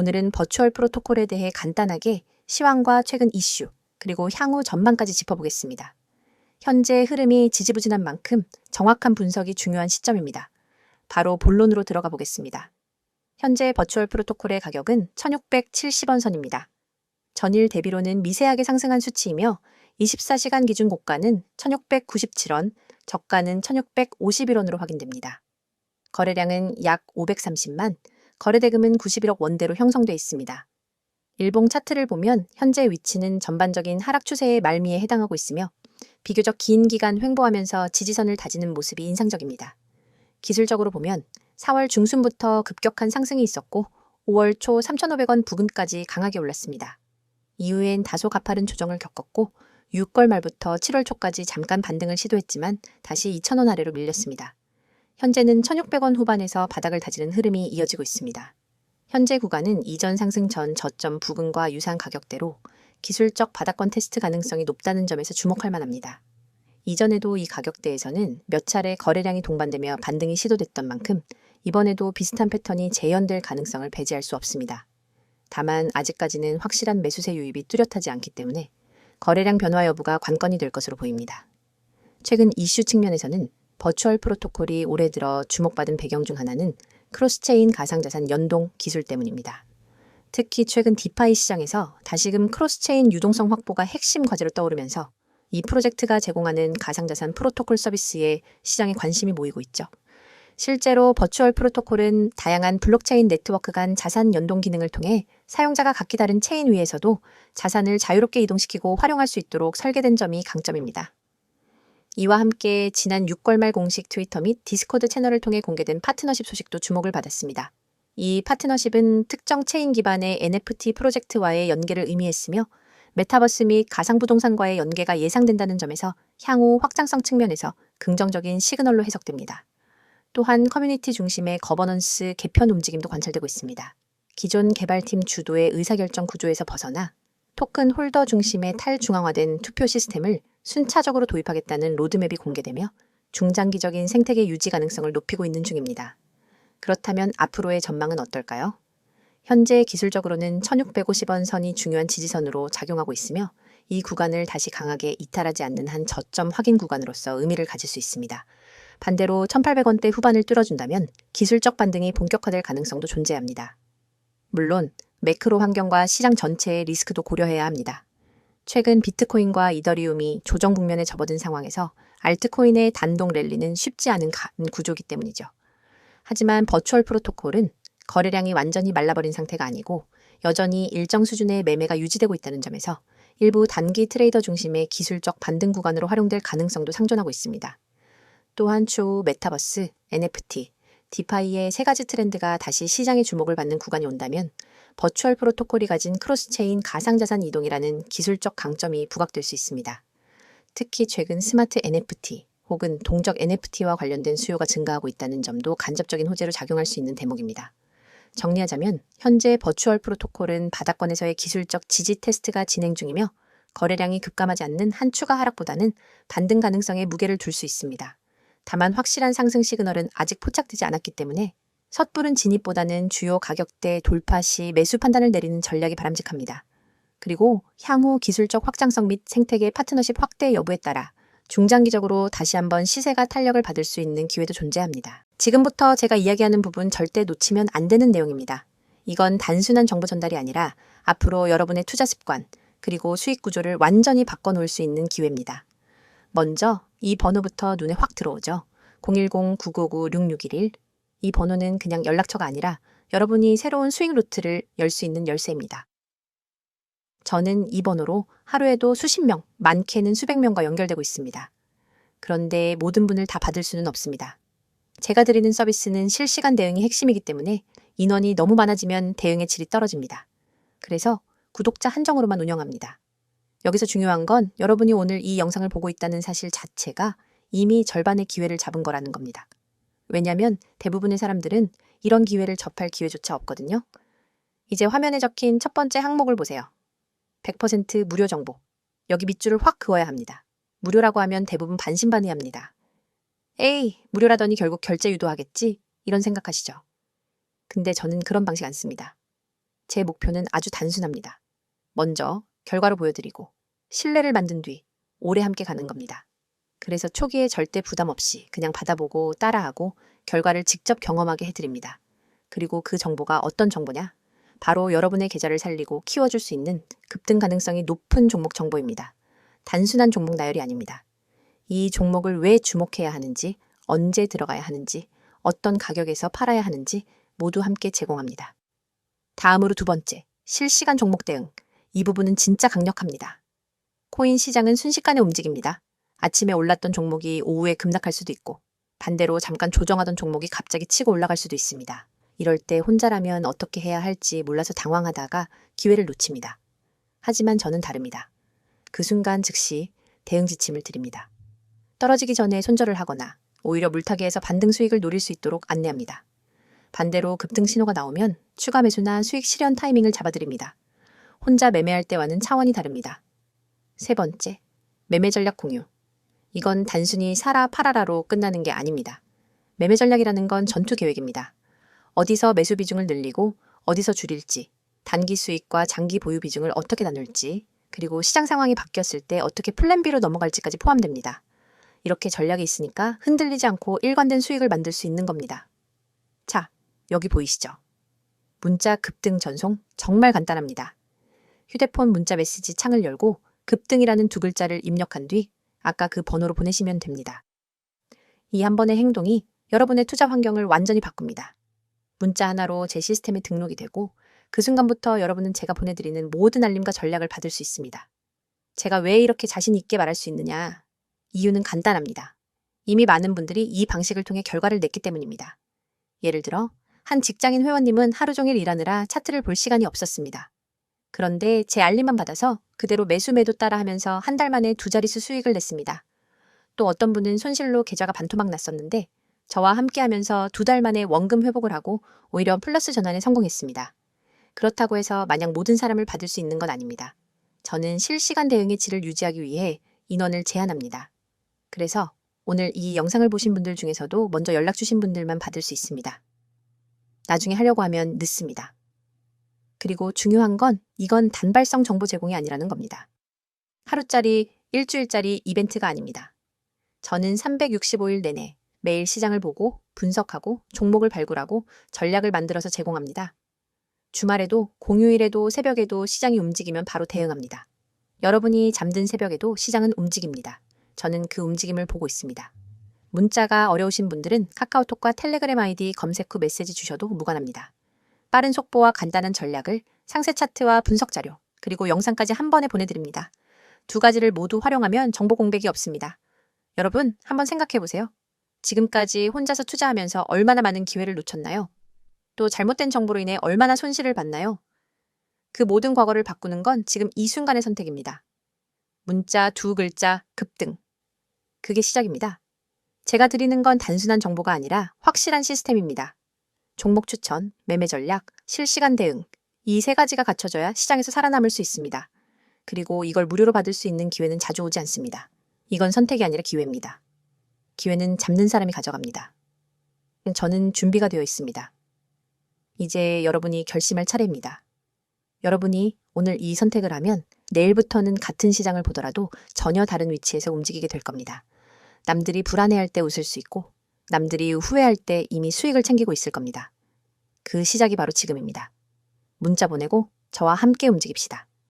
오늘은 버추얼 프로토콜에 대해 간단하게 시황과 최근 이슈, 그리고 향후 전망까지 짚어보겠습니다. 현재 흐름이 지지부진한 만큼 정확한 분석이 중요한 시점입니다. 바로 본론으로 들어가 보겠습니다. 현재 버추얼 프로토콜의 가격은 1670원 선입니다. 전일 대비로는 미세하게 상승한 수치이며 24시간 기준 고가는 1697원, 저가는 1651원으로 확인됩니다. 거래량은 약 530만, 거래대금은 91억 원대로 형성돼 있습니다. 일봉 차트를 보면 현재 위치는 전반적인 하락 추세의 말미에 해당하고 있으며 비교적 긴 기간 횡보하면서 지지선을 다지는 모습이 인상적입니다. 기술적으로 보면 4월 중순부터 급격한 상승이 있었고 5월 초 3,500원 부근까지 강하게 올랐습니다. 이후엔 다소 가파른 조정을 겪었고 6월 말부터 7월 초까지 잠깐 반등을 시도했지만 다시 2,000원 아래로 밀렸습니다. 현재는 1,600원 후반에서 바닥을 다지는 흐름이 이어지고 있습니다. 현재 구간은 이전 상승 전 저점 부근과 유사한 가격대로 기술적 바닥권 테스트 가능성이 높다는 점에서 주목할 만합니다. 이전에도 이 가격대에서는 몇 차례 거래량이 동반되며 반등이 시도됐던 만큼 이번에도 비슷한 패턴이 재현될 가능성을 배제할 수 없습니다. 다만 아직까지는 확실한 매수세 유입이 뚜렷하지 않기 때문에 거래량 변화 여부가 관건이 될 것으로 보입니다. 최근 이슈 측면에서는 버추얼 프로토콜이 올해 들어 주목받은 배경 중 하나는 크로스체인 가상자산 연동 기술 때문입니다. 특히 최근 디파이 시장에서 다시금 크로스체인 유동성 확보가 핵심 과제로 떠오르면서 이 프로젝트가 제공하는 가상자산 프로토콜 서비스에 시장에 관심이 모이고 있죠. 실제로 버추얼 프로토콜은 다양한 블록체인 네트워크 간 자산 연동 기능을 통해 사용자가 각기 다른 체인 위에서도 자산을 자유롭게 이동시키고 활용할 수 있도록 설계된 점이 강점입니다. 이와 함께 지난 6월 말 공식 트위터 및 디스코드 채널을 통해 공개된 파트너십 소식도 주목을 받았습니다. 이 파트너십은 특정 체인 기반의 NFT 프로젝트와의 연계를 의미했으며 메타버스 및 가상부동산과의 연계가 예상된다는 점에서 향후 확장성 측면에서 긍정적인 시그널로 해석됩니다. 또한 커뮤니티 중심의 거버넌스 개편 움직임도 관찰되고 있습니다. 기존 개발팀 주도의 의사결정 구조에서 벗어나 토큰 홀더 중심의 탈중앙화된 투표 시스템을 순차적으로 도입하겠다는 로드맵이 공개되며 중장기적인 생태계 유지 가능성을 높이고 있는 중입니다. 그렇다면 앞으로의 전망은 어떨까요? 현재 기술적으로는 1650원 선이 중요한 지지선으로 작용하고 있으며 이 구간을 다시 강하게 이탈하지 않는 한 저점 확인 구간으로서 의미를 가질 수 있습니다. 반대로 1800원대 후반을 뚫어준다면 기술적 반등이 본격화될 가능성도 존재합니다. 물론 매크로 환경과 시장 전체의 리스크도 고려해야 합니다. 최근 비트코인과 이더리움이 조정 국면에 접어든 상황에서 알트코인의 단독 랠리는 쉽지 않은 구조기 때문이죠. 하지만 버추얼 프로토콜은 거래량이 완전히 말라버린 상태가 아니고 여전히 일정 수준의 매매가 유지되고 있다는 점에서 일부 단기 트레이더 중심의 기술적 반등 구간으로 활용될 가능성도 상존하고 있습니다. 또한 추후 메타버스, NFT, 디파이의 세 가지 트렌드가 다시 시장의 주목을 받는 구간이 온다면 버추얼 프로토콜이 가진 크로스체인 가상자산 이동이라는 기술적 강점이 부각될 수 있습니다. 특히 최근 스마트 NFT 혹은 동적 NFT와 관련된 수요가 증가하고 있다는 점도 간접적인 호재로 작용할 수 있는 대목입니다. 정리하자면 현재 버추얼 프로토콜은 바닥권에서의 기술적 지지 테스트가 진행 중이며 거래량이 급감하지 않는 한 추가 하락보다는 반등 가능성에 무게를 둘 수 있습니다. 다만 확실한 상승 시그널은 아직 포착되지 않았기 때문에 섣부른 진입보다는 주요 가격대 돌파 시 매수 판단을 내리는 전략이 바람직합니다. 그리고 향후 기술적 확장성 및 생태계 파트너십 확대 여부에 따라 중장기적으로 다시 한번 시세가 탄력을 받을 수 있는 기회도 존재합니다. 지금부터 제가 이야기하는 부분 절대 놓치면 안 되는 내용입니다. 이건 단순한 정보 전달이 아니라 앞으로 여러분의 투자 습관, 그리고 수익 구조를 완전히 바꿔놓을 수 있는 기회입니다. 먼저 이 번호부터 눈에 확 들어오죠. 010-959-6611. 이 번호는 그냥 연락처가 아니라 여러분이 새로운 수익 루트를 열 수 있는 열쇠입니다. 저는 이 번호로 하루에도 수십 명, 많게는 수백 명과 연결되고 있습니다. 그런데 모든 분을 다 받을 수는 없습니다. 제가 드리는 서비스는 실시간 대응이 핵심이기 때문에 인원이 너무 많아지면 대응의 질이 떨어집니다. 그래서 구독자 한정으로만 운영합니다. 여기서 중요한 건 여러분이 오늘 이 영상을 보고 있다는 사실 자체가 이미 절반의 기회를 잡은 거라는 겁니다. 왜냐면 대부분의 사람들은 이런 기회를 접할 기회조차 없거든요. 이제 화면에 적힌 첫 번째 항목을 보세요. 100% 무료 정보. 여기 밑줄을 확 그어야 합니다. 무료라고 하면 대부분 반신반의합니다. 에이, 무료라더니 결국 결제 유도하겠지? 이런 생각하시죠. 근데 저는 그런 방식 안 씁니다. 제 목표는 아주 단순합니다. 먼저 결과로 보여드리고 신뢰를 만든 뒤 오래 함께 가는 겁니다. 그래서 초기에 절대 부담 없이 그냥 받아보고 따라하고 결과를 직접 경험하게 해드립니다. 그리고 그 정보가 어떤 정보냐? 바로 여러분의 계좌를 살리고 키워줄 수 있는 급등 가능성이 높은 종목 정보입니다. 단순한 종목 나열이 아닙니다. 이 종목을 왜 주목해야 하는지, 언제 들어가야 하는지, 어떤 가격에서 팔아야 하는지 모두 함께 제공합니다. 다음으로 두 번째, 실시간 종목 대응. 이 부분은 진짜 강력합니다. 코인 시장은 순식간에 움직입니다. 아침에 올랐던 종목이 오후에 급락할 수도 있고, 반대로 잠깐 조정하던 종목이 갑자기 치고 올라갈 수도 있습니다. 이럴 때 혼자라면 어떻게 해야 할지 몰라서 당황하다가 기회를 놓칩니다. 하지만 저는 다릅니다. 그 순간 즉시 대응 지침을 드립니다. 떨어지기 전에 손절을 하거나 오히려 물타기에서 반등 수익을 노릴 수 있도록 안내합니다. 반대로 급등 신호가 나오면 추가 매수나 수익 실현 타이밍을 잡아드립니다. 혼자 매매할 때와는 차원이 다릅니다. 세 번째, 매매 전략 공유. 이건 단순히 사라 팔아라로 끝나는 게 아닙니다. 매매 전략이라는 건 전투 계획입니다. 어디서 매수 비중을 늘리고 어디서 줄일지, 단기 수익과 장기 보유 비중을 어떻게 나눌지, 그리고 시장 상황이 바뀌었을 때 어떻게 플랜 B로 넘어갈지까지 포함됩니다. 이렇게 전략이 있으니까 흔들리지 않고 일관된 수익을 만들 수 있는 겁니다. 자, 여기 보이시죠? 문자 급등 전송 정말 간단합니다. 휴대폰 문자 메시지 창을 열고 급등이라는 두 글자를 입력한 뒤 아까 그 번호로 보내시면 됩니다. 이 한 번의 행동이 여러분의 투자 환경을 완전히 바꿉니다. 문자 하나로 제 시스템에 등록이 되고 그 순간부터 여러분은 제가 보내드리는 모든 알림과 전략을 받을 수 있습니다. 제가 왜 이렇게 자신 있게 말할 수 있느냐? 이유는 간단합니다. 이미 많은 분들이 이 방식을 통해 결과를 냈기 때문입니다. 예를 들어, 한 직장인 회원님은 하루 종일 일하느라 차트를 볼 시간이 없었습니다. 그런데 제 알림만 받아서 그대로 매수 매도 따라 하면서 한 달 만에 두 자릿수 수익을 냈습니다. 또 어떤 분은 손실로 계좌가 반토막 났었는데 저와 함께 하면서 두 달 만에 원금 회복을 하고 오히려 플러스 전환에 성공했습니다. 그렇다고 해서 마냥 모든 사람을 받을 수 있는 건 아닙니다. 저는 실시간 대응의 질을 유지하기 위해 인원을 제한합니다. 그래서 오늘 이 영상을 보신 분들 중에서도 먼저 연락 주신 분들만 받을 수 있습니다. 나중에 하려고 하면 늦습니다. 그리고 중요한 건 이건 단발성 정보 제공이 아니라는 겁니다. 하루짜리, 일주일짜리 이벤트가 아닙니다. 저는 365일 내내 매일 시장을 보고 분석하고 종목을 발굴하고 전략을 만들어서 제공합니다. 주말에도 공휴일에도 새벽에도 시장이 움직이면 바로 대응합니다. 여러분이 잠든 새벽에도 시장은 움직입니다. 저는 그 움직임을 보고 있습니다. 문자가 어려우신 분들은 카카오톡과 텔레그램 아이디 검색 후 메시지 주셔도 무관합니다. 빠른 속보와 간단한 전략을 상세 차트와 분석 자료, 그리고 영상까지 한 번에 보내드립니다. 두 가지를 모두 활용하면 정보 공백이 없습니다. 여러분, 한번 생각해 보세요. 지금까지 혼자서 투자하면서 얼마나 많은 기회를 놓쳤나요? 또 잘못된 정보로 인해 얼마나 손실을 봤나요? 그 모든 과거를 바꾸는 건 지금 이 순간의 선택입니다. 문자 두 글자 급등. 그게 시작입니다. 제가 드리는 건 단순한 정보가 아니라 확실한 시스템입니다. 종목 추천, 매매 전략, 실시간 대응. 이 세 가지가 갖춰져야 시장에서 살아남을 수 있습니다. 그리고 이걸 무료로 받을 수 있는 기회는 자주 오지 않습니다. 이건 선택이 아니라 기회입니다. 기회는 잡는 사람이 가져갑니다. 저는 준비가 되어 있습니다. 이제 여러분이 결심할 차례입니다. 여러분이 오늘 이 선택을 하면 내일부터는 같은 시장을 보더라도 전혀 다른 위치에서 움직이게 될 겁니다. 남들이 불안해할 때 웃을 수 있고 남들이 후회할 때 이미 수익을 챙기고 있을 겁니다. 그 시작이 바로 지금입니다. 문자 보내고 저와 함께 움직입시다.